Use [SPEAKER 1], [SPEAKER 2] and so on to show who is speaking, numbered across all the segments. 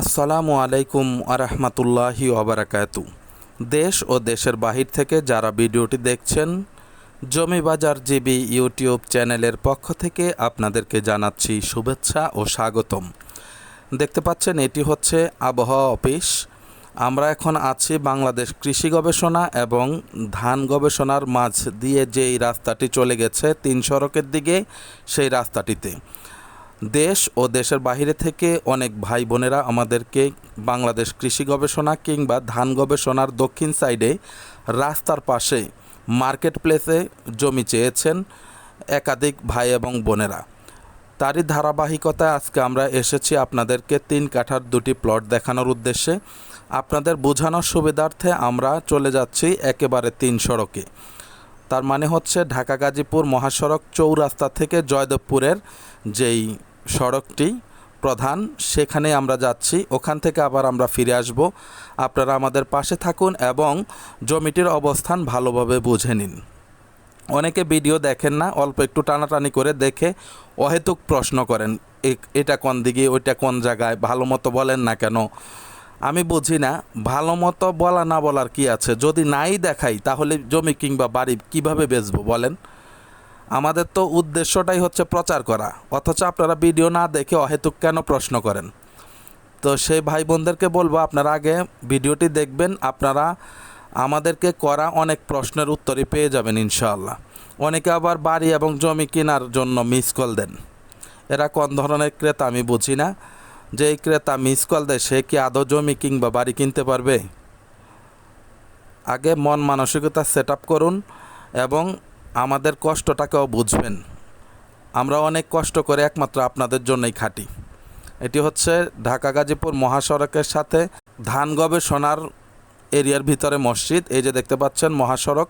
[SPEAKER 1] আসসালামু আলাইকুম আরহামতুল্লাহি ওবরাকাতু দেশ ও দেশের বাহির থেকে যারা ভিডিওটি দেখছেন জমি বাজার জিবি ইউটিউব চ্যানেলের পক্ষ থেকে আপনাদেরকে জানাচ্ছি শুভেচ্ছা ও স্বাগতম। দেখতে পাচ্ছেন, এটি হচ্ছে আবহাওয়া অফিস। আমরা এখন আছি বাংলাদেশ কৃষি গবেষণা এবং ধান গবেষণার মাঝ দিয়ে যেই রাস্তাটি চলে গেছে তিন সড়কের দিকে, সেই রাস্তাটিতে। দেশ ও দেশের বাইরে থেকে অনেক ভাই বোনেরা আমাদেরকে বাংলাদেশ কৃষি গবেষণা কিংবা ধান গবেষণার দক্ষিণ সাইডে রাস্তার পাশে মার্কেট প্লেসে জমি চেয়েছেন একাধিক ভাই এবং বোনেরা। তারই ধারাবাহিকতায় আজকে আমরা এসেছি আপনাদেরকে তিন কাঠার দুটি প্লট দেখানোর উদ্দেশ্যে। আপনাদের বোঝানোর সুবিধার্থে আমরা চলে যাচ্ছি একেবারে তিন সড়কে। তার মানে হচ্ছে ঢাকা গাজীপুর মহাসড়ক চৌরাস্তা থেকে জয়দেবপুরের যেই সড়কটি প্রধান, সেখানে আমরা যাচ্ছি। ওখান থেকে আবার আমরা ফিরে আসব। আপনারা আমাদের পাশে থাকুন এবং জমিটির অবস্থান ভালোভাবে বুঝে নিন। অনেকে ভিডিও দেখেন না, অল্প একটু টানাটানি করে দেখে অহেতুক প্রশ্ন করেন এটা কোন দিকে, ওইটা কোন জায়গায়, ভালো মতো বলেন না কেন? আমি বুঝি না, ভালো মতো বলা না বলার কি আছে? যদি নাই দেখাই, তাহলে জমি কিংবা বাড়ি কীভাবে বেচবো বলেন? আমাদের তো উদ্দেশ্যটাই হচ্ছে প্রচার করা। অথচ আপনারা ভিডিও না দেখে অহেতুক কেন প্রশ্ন করেন? তো সেই ভাই বোনদেরকে বলব, আপনারা আগে ভিডিওটি দেখবেন, আপনারা আমাদেরকে করা অনেক প্রশ্নের উত্তরই পেয়ে যাবেন ইনশাআল্লাহ। অনেকে আবার বাড়ি এবং জমি কেনার জন্য মিস কল দেন। এরা কোন ধরনের ক্রেতা আমি বুঝি না। যে ক্রেতা মিস কল দেয়, সে কি আদৌ জমি কিংবা বাড়ি কিনতে পারবে? আগে মন মানসিকতা সেট করুন এবং আমাদের কষ্টটাকেও বুঝবেন। আমরা অনেক কষ্ট করে একমাত্র আপনাদের জন্যই খাটি। এটি হচ্ছে ঢাকা গাজীপুর মহাসড়কের সাথে ধান গবেষণার এরিয়ার ভিতরে মসজিদ। এই যে দেখতে পাচ্ছেন মহাসড়ক,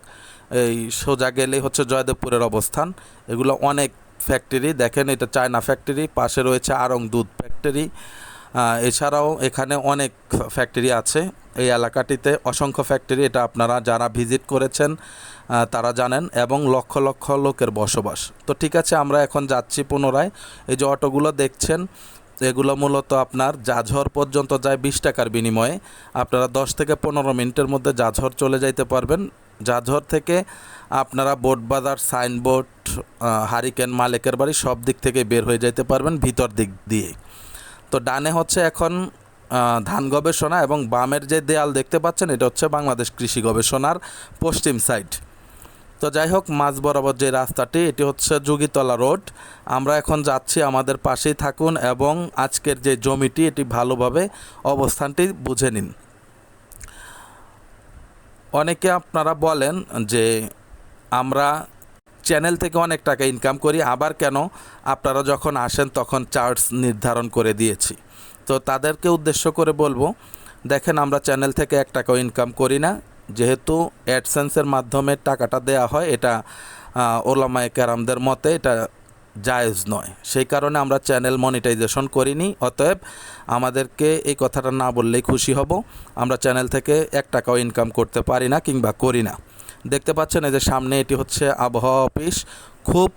[SPEAKER 1] এই সোজা গেলেই হচ্ছে জয়দেবপুরের অবস্থান। এগুলো অনেক ফ্যাক্টরি, দেখেন এটা চায়না ফ্যাক্টরি, পাশে রয়েছে আরং দুধ ফ্যাক্টরি। এছাড়াও এখানে অনেক ফ্যাক্টরি আছে। এই এলাকাটিতে অসংখ্য ফ্যাক্টরি এটা আপনারা যারা ভিজিট করেছেন তারা জানেন, এবং লক্ষ লক্ষ লোকের বসবাস। তো ঠিক আছে, আমরা এখন যাচ্ছি পুনরায়। এই যে অটোগুলো দেখছেন, এগুলো মূলত আপনার জাঝর পর্যন্ত যায় বিশ টাকার বিনিময়ে। আপনারা দশ থেকে পনেরো মিনিটের মধ্যে জাঝর চলে যাইতে পারবেন। জাঝর থেকে আপনারা বোট বাজার সাইনবোর্ড হারিকেন মালিকের বাড়ি সব দিক থেকে বের হয়ে যাইতে পারবেন ভিতর দিক দিয়ে। তো ডানে হচ্ছে এখন ধান গবেষণা এবং বামের যে দেয়াল দেখতে পাচ্ছেন, এটা হচ্ছে বাংলাদেশ কৃষি গবেষণার পশ্চিম সাইড। তো যাই হোক, মাঝ বরাবর যে রাস্তাটি, এটি হচ্ছে যোগীতলা রোড। আমরা এখন যাচ্ছি আমাদের পাশেই থাকুন এবং আজকের যে জমিটি, এটি ভালোভাবে অবস্থানটি বুঝে নিন। অনেকে আপনারা বলেন যে আমরা চ্যানেল থেকে অনেক টাকা ইনকাম করি, আবার কেন? আপনারা যখন আসেন, তখন চার্জ নির্ধারণ করে দিয়েছি। তো তাদেরকে উদ্দেশ্য করে বলব, দেখেন আমরা চ্যানেল থেকে এক টাকাও ইনকাম করি না। যেহেতু অ্যাডসেন্সের মাধ্যমে টাকাটা দেয়া হয়, এটা ওলামায়ে কেরামদের মতে এটা জায়েজ নয়। সেই কারণে আমরা চ্যানেল মনিটাইজেশন করিনি। অতএব আমাদেরকে এই কথাটা না বললেই খুশি হব। আমরা চ্যানেল থেকে এক টাকাও ইনকাম করতে পারি না কিংবা করি না। দেখতে পাচ্ছেন এই যে সামনে এটি হচ্ছে আবহাওয়া অফিস। খুব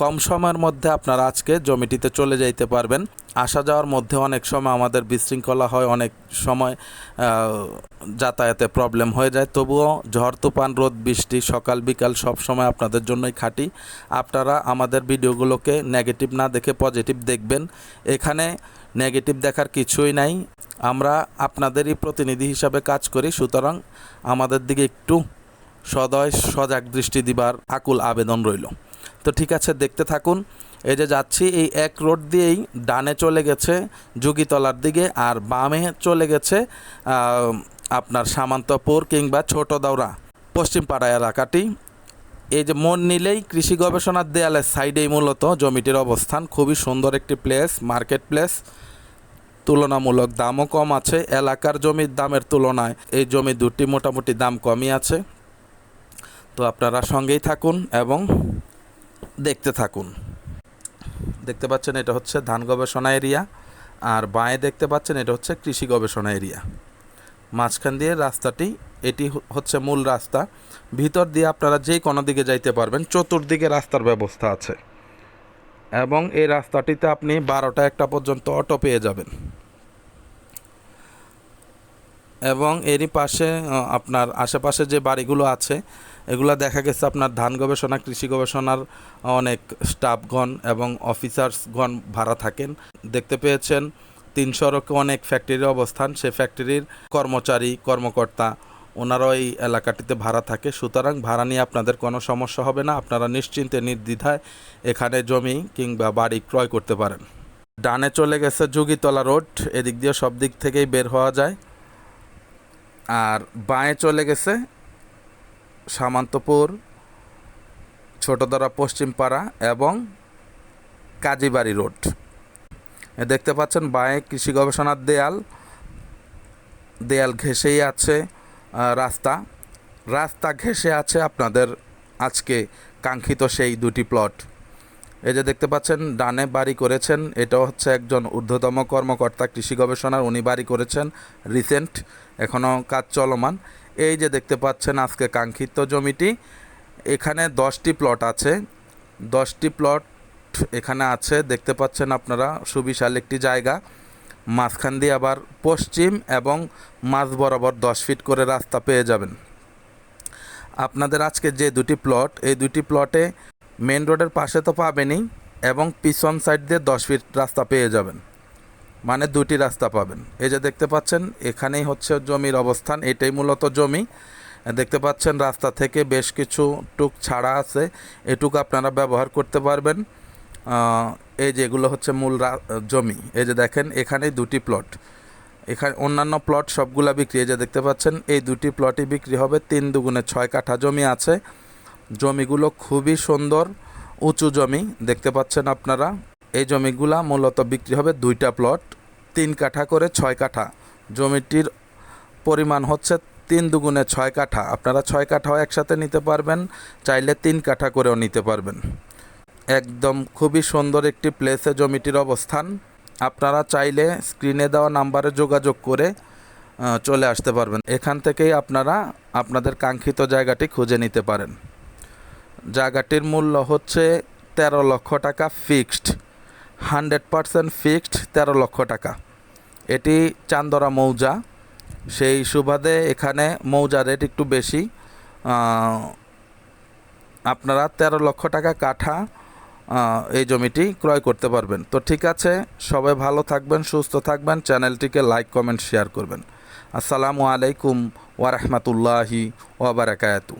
[SPEAKER 1] কম সময়ের মধ্যে আপনারা আজকে জমিটিতে চলে যাইতে পারবেন। আসা যাওয়ার মধ্যে অনেক সময় আমাদের বিশৃঙ্খলা হয়, অনেক সময় যাতায়াতে প্রবলেম হয়ে যায়। তবুও ঝড়, তুফান, রোদ, বৃষ্টি সকাল, বিকাল সব সময় আপনাদের জন্যই খাটি। আপনারা আমাদের ভিডিওগুলোকে নেগেটিভ না দেখে পজিটিভ দেখবেন। এখানে নেগেটিভ দেখার কিছুই নাই। আমরা আপনাদেরই প্রতিনিধি হিসাবে কাজ করি, সুতরাং আমাদের দিকে একটু সদয়, সজাগ দৃষ্টি দিবার আকুল আবেদন রইল। তো ঠিক আছে, দেখতে থাকুন। এই যে যাচ্ছি, এই এক রোড দিয়েই ডানে চলে গেছে যুগিতলার দিকে আর বামে চলে গেছে আপনার সামান্তপুর কিংবা ছোট দাওরা পশ্চিম পাড়া এলাকাটি। এই যে মন নিলেই কৃষি গবেষণার দেয়ালের সাইডেই মূলত জমিটির অবস্থান। খুবই সুন্দর একটি প্লেস মার্কেট প্লেস তুলনামূলক দামও কম আছে, এলাকার জমির দামের তুলনায় এই জমি দুটি মোটামুটি দাম কমই আছে। তো আপনারা সঙ্গেই থাকুন এবং দেখতে থাকুন। দেখতে পাচ্ছেন এটা হচ্ছে ধান গবেষণা এরিয়া, আর বাঁয়ে দেখতে পাচ্ছেন এটা হচ্ছে কৃষি গবেষণা এরিয়া। মাঝখান দিয়ে রাস্তাটি, এটি হচ্ছে মূল রাস্তা। ভিতর দিয়ে আপনারা যে কোনো দিকে যাইতে পারবেন, চতুর্দিকে রাস্তার ব্যবস্থা আছে। এবং এই রাস্তাটিতে আপনি বারোটা একটা পর্যন্ত অটো পেয়ে যাবেন। এবং এরই পাশে আপনার আশেপাশে যে বাড়িগুলো আছে এগুলো দেখা গেছে আপনার ধান গবেষণা, কৃষি গবেষণার অনেক স্টাফগণ এবং অফিসার্সগণ ভাড়া থাকেন। দেখতে পেয়েছেন তিন সড়কে অনেক ফ্যাক্টরির অবস্থান। সে ফ্যাক্টরির কর্মচারী, কর্মকর্তা, ওনারাও এই এলাকাটিতে ভাড়া থাকে। সুতরাং ভাড়া নিয়ে আপনাদের কোনো সমস্যা হবে না। আপনারা নিশ্চিন্তে, নির্দ্বিধায় এখানে জমি কিংবা বাড়ি ক্রয় করতে পারেন। ডানে চলে গেছে যুগিতলা রোড। এদিক দিয়ে সব দিক থেকেই বের হওয়া যায়। আর বাঁয়ে চলে গেছে সামান্তপুর ছোটদরা পশ্চিমপাড়া এবং কাজীবাড়ি রোড। দেখতে পাচ্ছেন বাঁয়ে কৃষি গবেষণার দেয়াল। দেয়াল ঘেঁষেই আছে রাস্তা। রাস্তা ঘেঁষে আছে আপনাদের আজকে কাঙ্ক্ষিত সেই দুটি প্লট। এই যে দেখতে পাচ্ছেন, ডানে বাড়ি করেছেন এটা হচ্ছে একজন ঊর্ধ্বতম কর্মকর্তা, কৃষি গবেষণার, উনি বাড়ি করেছেন, রিসেন্ট, এখনও কাজ চলমান। এই যে দেখতে পাচ্ছেন আজকে কাঙ্ক্ষিত জমিটি, এখানে দশটি প্লট আছে। দশটি প্লট এখানে আছে, দেখতে পাচ্ছেন আপনারা, সুবিশাল একটি জায়গা। মাঝখান দিয়ে আবার পশ্চিম এবং মাঝ বরাবর দশ ফিট করে রাস্তা পেয়ে যাবেন। আপনাদের আজকে যে দুটি প্লট এই দুটি প্লটে মেন রোডের পাশে তো পাবেনই এবং পিছন সাইড দিয়ে দশ ফিট রাস্তা পেয়ে যাবেন। মানে দুটি রাস্তা পাবেন। এই যে দেখতে পাচ্ছেন, এখানেই হচ্ছে জমির অবস্থান, এটাই মূলত জমি। দেখতে পাচ্ছেন, রাস্তা থেকে বেশ কিছু টুক ছাড়া আছে। এটুকু আপনারা ব্যবহার করতে পারবেন। এই যে এগুলো হচ্ছে মূল জমি। এই যে দেখেন এখানেই দুটি প্লট। এখানে অন্যান্য প্লট সবগুলা বিক্রি। এই যে দেখতে পাচ্ছেন, এই দুটি প্লটই বিক্রি হবে তিন দুগুণে ছয় কাঠা জমি আছে। জমিগুলো খুবই সুন্দর, উঁচু জমি। দেখতে পাচ্ছেন আপনারা এই জমিগুলা মূলত বিক্রি হবে দুইটা প্লট, তিন কাঠা করে ছয় কাঠা। জমিটির পরিমাণ হচ্ছে তিন দুগুণে ছয় কাঠা। আপনারা ছয় কাঠাও একসাথে নিতে পারবেন, চাইলে তিন কাঠা করেও নিতে পারবেন। একদম খুবই সুন্দর একটি প্লেসে জমিটির অবস্থান। আপনারা চাইলে স্ক্রিনে দেওয়া নাম্বারে যোগাযোগ করে চলে আসতে পারবেন। এখান থেকেই আপনারা আপনাদের কাঙ্ক্ষিত জায়গাটি খুঁজে নিতে পারেন। জায়গাটির মূল্য হচ্ছে তেরো লক্ষ টাকা ফিক্সড হান্ড্রেড পারসেন্ট ফিক্সড তেরো লক্ষ টাকা। এটি চান্দরা মৌজা। সেই সুবাদে এখানে মৌজা রেট একটু বেশি। আপনারা তেরো লক্ষ টাকা কাঠা এই জমিটি ক্রয় করতে পারবেন। তো ঠিক আছে, সবাই ভালো থাকবেন, সুস্থ থাকবেন। চ্যানেলটিকে লাইক, কমেন্ট, শেয়ার করবেন। আসসালামু আলাইকুম ওয়ারহমতুল্লাহি ওবরাকাতু